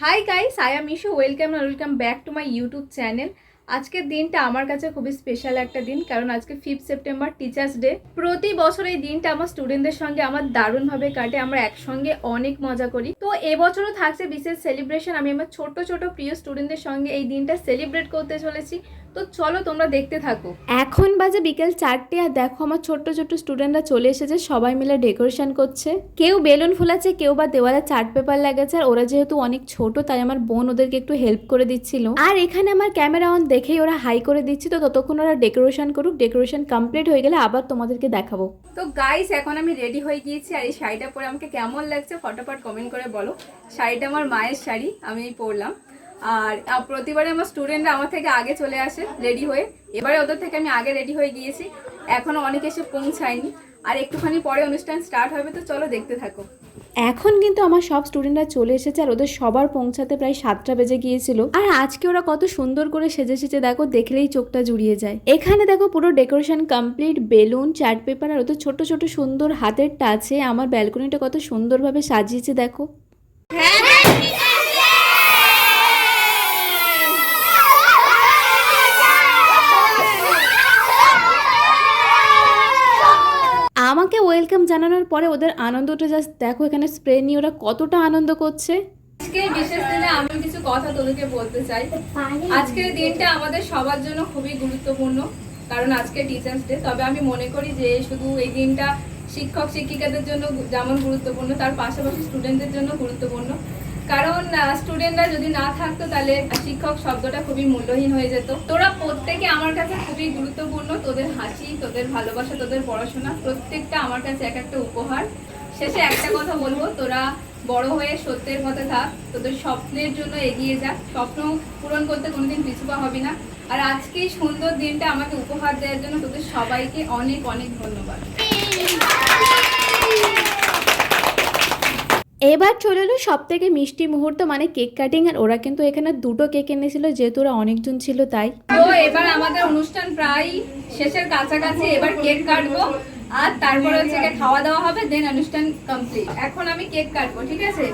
Hi guys I am Ishu welcome welcome back to my YouTube channel আজকের দিনটা আমার কাছে খুবই স্পেশাল একটা দিন, কারণ আজকে ফিফথ সেপ্টেম্বর টিচার্স ডে প্রতি বছর এই দিনটা আমার স্টুডেন্টদের সঙ্গে আমার দারুণভাবে কাটে, আমরা একসঙ্গে অনেক মজা করি। তো এবছরও থাকছে বিশেষ সেলিব্রেশন আমি আমার ছোট ছোট প্রিয় স্টুডেন্টদের সঙ্গে এই দিনটা সেলিব্রেট করতে চলেছি। তো চলো তোমরা দেখতে থাকো। এখন বাজে বিকেল চারটে আর দেখো আমার ছোট্ট ছোট্ট স্টুডেন্টরা চলে এসেছে সবাই মিলে ডেকোরেশন করছে। কেউ বেলুন ফুলাচ্ছে কেউ বা দেওয়ালে চার্ট পেপার লাগাচ্ছে আর ওরা যেহেতু অনেক ছোট তাই আমার বোন ওদেরকে একটু হেল্প করে দিচ্ছিল। আর এখানে আমার ক্যামেরা অন দেখেই ওরা হাই করে দিচ্ছি তো ততক্ষণ ওরা ডেকোরেশন করুক ডেকোরেশন কমপ্লিট হয়ে গেলে আবার তোমাদেরকে দেখাবো। তো গাইস এখন আমি রেডি হয়ে গিয়েছি আর এই শাড়িটা পরে আমাকে কেমন লাগছে ফটোফট কমেন্ট করে বলো। শাড়িটা আমার মায়ের শাড়ি আমি পরলাম। আর প্রতিবারে আমার স্টুডেন্টরা আমার থেকে আগে চলে আসে রেডি হয়ে। এবারে ওদের থেকে আমি আগে রেডি হয়ে গিয়েছি। এখনও অনেক এসে পৌঁছায়নি। আর একটুখানি পরে অনুষ্ঠান স্টার্ট হবে তো চলো দেখতে থাকো। এখন কিন্তু আমার সব স্টুডেন্টরা চলে এসেছে আর ওদের সবার পৌঁছাতে প্রায় সাতটা বেজে গিয়েছিল। আর আজকে ওরা কত সুন্দর করে সেজে সেজে দেখো দেখলেই চোখটা জুড়িয়ে যায়। এখানে দেখো পুরো decoration complete balloon chart paper আর ওদের ছোট ছোট সুন্দর হাতের টাচে আমার ব্যালকনিটা কত সুন্দরভাবে সাজিয়েছে দেখো। আমাকে ওয়েলকাম জানানোর পরে ওদের আনন্দটা জাস্ট দেখো, এখানে স্প্রে নিয়ে ওরা কতটা আনন্দ করছে। আজকে বিশেষ দিনে আমি কিছু কথা তোদেরকে বলতে চাই। আজকের দিনটা আমাদের সবার জন্য খুবই গুরুত্বপূর্ণ, কারণ আজকে টিচার্স ডে তবে আমি মনে করি যে শুধু এই দিনটা শিক্ষক শিক্ষিকাদের জন্য যেমন গুরুত্বপূর্ণ, তার পাশাপাশি স্টুডেন্টদের জন্য গুরুত্বপূর্ণ। কারণ স্টুডেন্টরা যদি না থাকতো তাহলে শিক্ষক শব্দটা খুবই মূল্যহীন হয়ে যেত। তোরা প্রত্যেকে আমার কাছে খুবই গুরুত্বপূর্ণ, তোদের হাসি, তোদের ভালোবাসা, তোদের পড়াশোনা, প্রত্যেকটা আমার কাছে এক একটা উপহার। শেষে একটা কথা বলব, তোরা বড় হয়ে সত্যের পথে থাক, তোদের স্বপ্নের জন্য এগিয়ে যা স্বপ্ন পূরণ করতে কোনোদিন পিছুপা হবি না। আর আজকে এই সুন্দর দিনটা আমাকে উপহার দেওয়ার জন্য তোদের সবাইকে অনেক অনেক ধন্যবাদ। এবার চলে এলো সব থেকে মিষ্টি মুহূর্ত মানে কেক কাটিং আর ওরা কিন্তু এখানে দুটো কেক এনেছিল যেহেতু ওরা অনেকজন ছিল তাই। তো এবার আমাদের অনুষ্ঠান প্রায় শেষের কাছাকাছি এবার কেক কাটবো আর তারপরে হচ্ছে খাওয়া দাওয়া হবে দেন অনুষ্ঠান কমপ্লিট এখন আমি কেক কাটবো ঠিক আছে?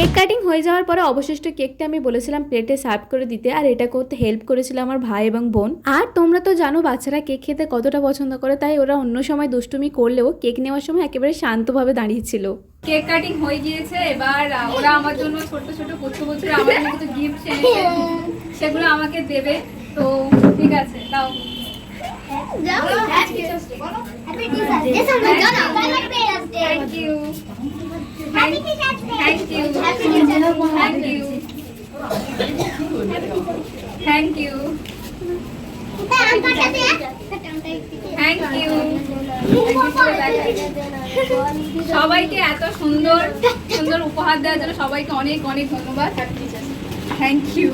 কেক কাটিং হয়ে যাওয়ার পরে অবশিষ্ট কেকটা আমি বলেছিলাম প্লেটে সার্ভ করে দিতে আর এটা করতে হেল্প করেছিল আমার ভাই এবং বোন। আর তোমরা তো জানো বাচ্চারা কেক খেতে কতটা পছন্দ করে তাই ওরা অন্য সময় দুষ্টুমি করলেও কেক নেওয়ার সময় একেবারে শান্তভাবে দাঁড়িয়েছিল। কেক কাটিং হয়ে গিয়েছে এবার ওরা আমার জন্য ছোট ছোট পুত্র পুত্র আমার জন্য কিছু গিফট এনেছে সেগুলো আমাকে দেবে তো ঠিক আছে দাও। Thank you thank you thank you thank you সবাইকে এত সুন্দর সুন্দর উপহার দেওয়ার জন্য সবাইকে অনেক অনেক ধন্যবাদ। থ্যাংক ইউ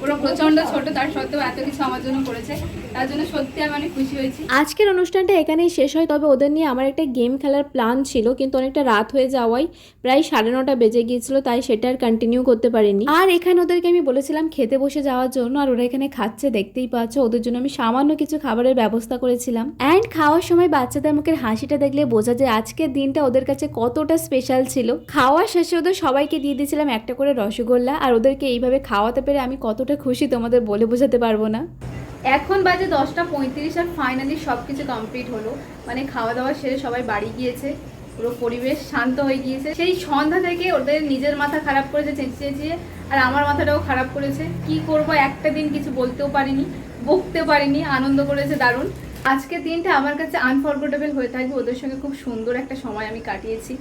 পুরো প্রচণ্ড ছোট, তার সত্ত্বেও এত কিছু আমার জন্য করেছে। তার জন্য সত্যি আমি অনেক খুশি হয়েছি। আজকের অনুষ্ঠানটা এখানেই শেষ হয়, তবে ওদের নিয়ে আমার একটা গেম খেলার প্ল্যান ছিল, কিন্তু অনেকটা রাত হয়ে যাওয়ায় প্রায় সাড়ে নটা বেজে গিয়েছিল, তাই সেটা আর কন্টিনিউ করতে পারিনি। আর এখানে ওদেরকে আমি বলেছিলাম খেতে বসে যাওয়ার জন্য, আর ওরা এখানে খাচ্ছে, দেখতেই পাচ্ছ, ওদের জন্য আমি সামান্য কিছু খাবারের ব্যবস্থা করেছিলাম। অ্যান্ড খাওয়ার সময় বাচ্চাদের মুখের হাসিটা দেখলে বোঝা যায় আজকের দিনটা ওদের কাছে কতটা স্পেশাল ছিল। খাওয়ার শেষে ওদের সবাইকে দিয়ে দিয়েছিলাম একটা করে রসগোল্লা, আর ওদেরকে এইভাবে খাওয়াতে পেরে আমি কতটা খুশি তোমাদের বলে বোঝাতে পারব না। এখন বাজে দশটা পঁয়ত্রিশ আর ফাইনালি সব কিছু কমপ্লিট হলো। মানে খাওয়া দাওয়া সেরে সবাই বাড়ি গিয়েছে। পুরো পরিবেশ শান্ত হয়ে গিয়েছে। সেই সন্ধ্যা থেকে ওদের নিজের মাথা খারাপ করেছে, চেঁচিয়ে চেঁচিয়ে, আর আমার মাথাটাও খারাপ করেছে। কি করব, একটা দিন কিছু বলতেও পারিনি বকতে পারিনি, আনন্দ করেছে দারুণ। আজকের দিনটা আমার কাছে আনফরগেটেবল হয়ে থাকবে। ওদের সঙ্গে খুব সুন্দর একটা সময় আমি কাটিয়েছি।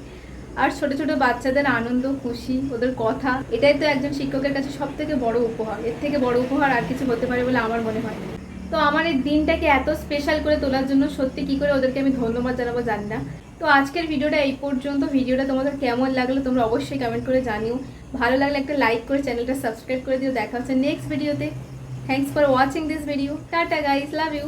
আর ছোট ছোট বাচ্চাদের আনন্দ, খুশি, ওদের কথা, এটাই তো একজন শিক্ষকের কাছে সব থেকে বড় উপহার। এর থেকে বড় উপহার আর কিছু হতে পারে বলে আমার মনে হয় তো আমার এই দিনটাকে এত স্পেশাল করে তোলার জন্য সত্যি কি করে ওদেরকে আমি ধন্যবাদ জানাব জানি না। তো আজকের ভিডিওটা এই পর্যন্ত। ভিডিওটা তোমাদের কেমন লাগল তোমরা অবশ্যই কমেন্ট করে জানিও। ভালো লাগলে একটা লাইক করে চ্যানেলটা সাবস্ক্রাইব করে দিও। দেখা হচ্ছে নেক্সট ভিডিওতে thanks for watching this video tata guys love you